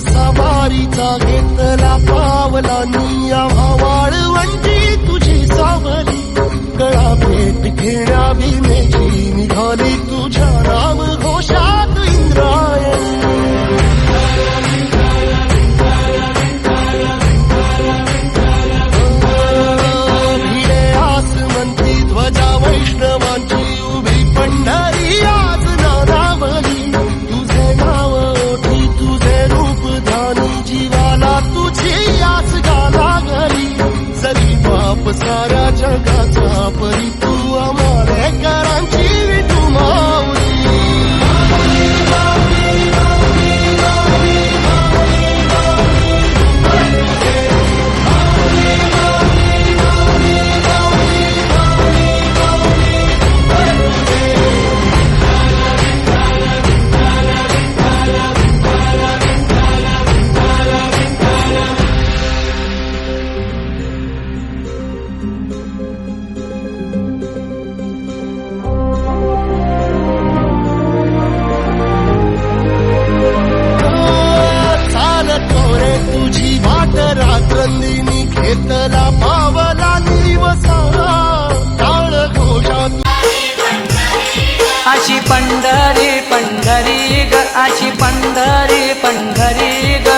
सवारीचा घेतला पावलानी आव्हा वाळवंटी तुझी सावली. गळा भेट घेण्या घेतला पावला दिवसा काळ अशी पंढरी पंढरी ग अशी पंढरी पंढरी ग.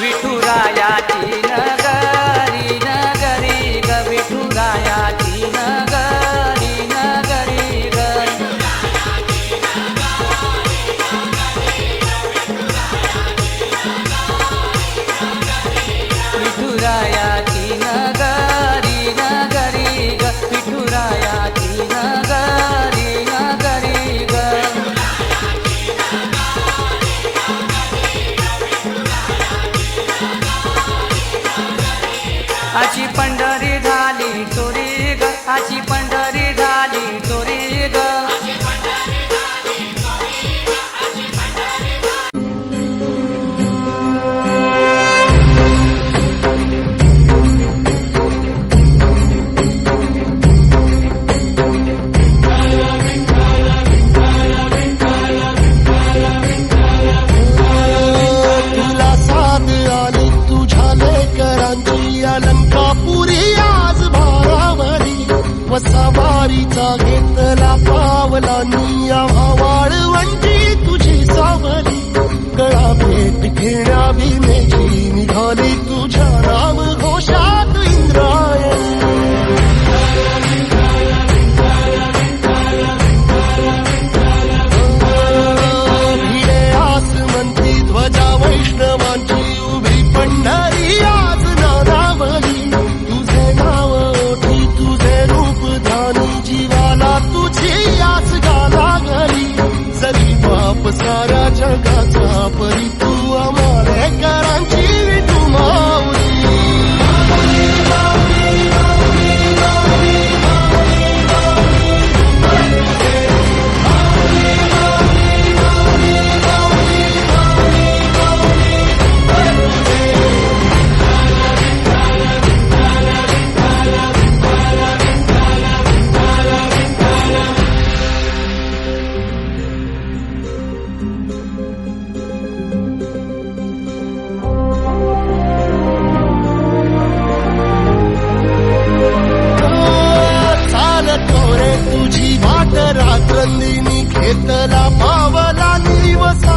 विठुराया अशी पंढरी झाली तोरी ग अशी पंढरी झाली तोरी ग. घृणा भी मेरी निगाह तुझ नंदिनी घेतला पावला निवसा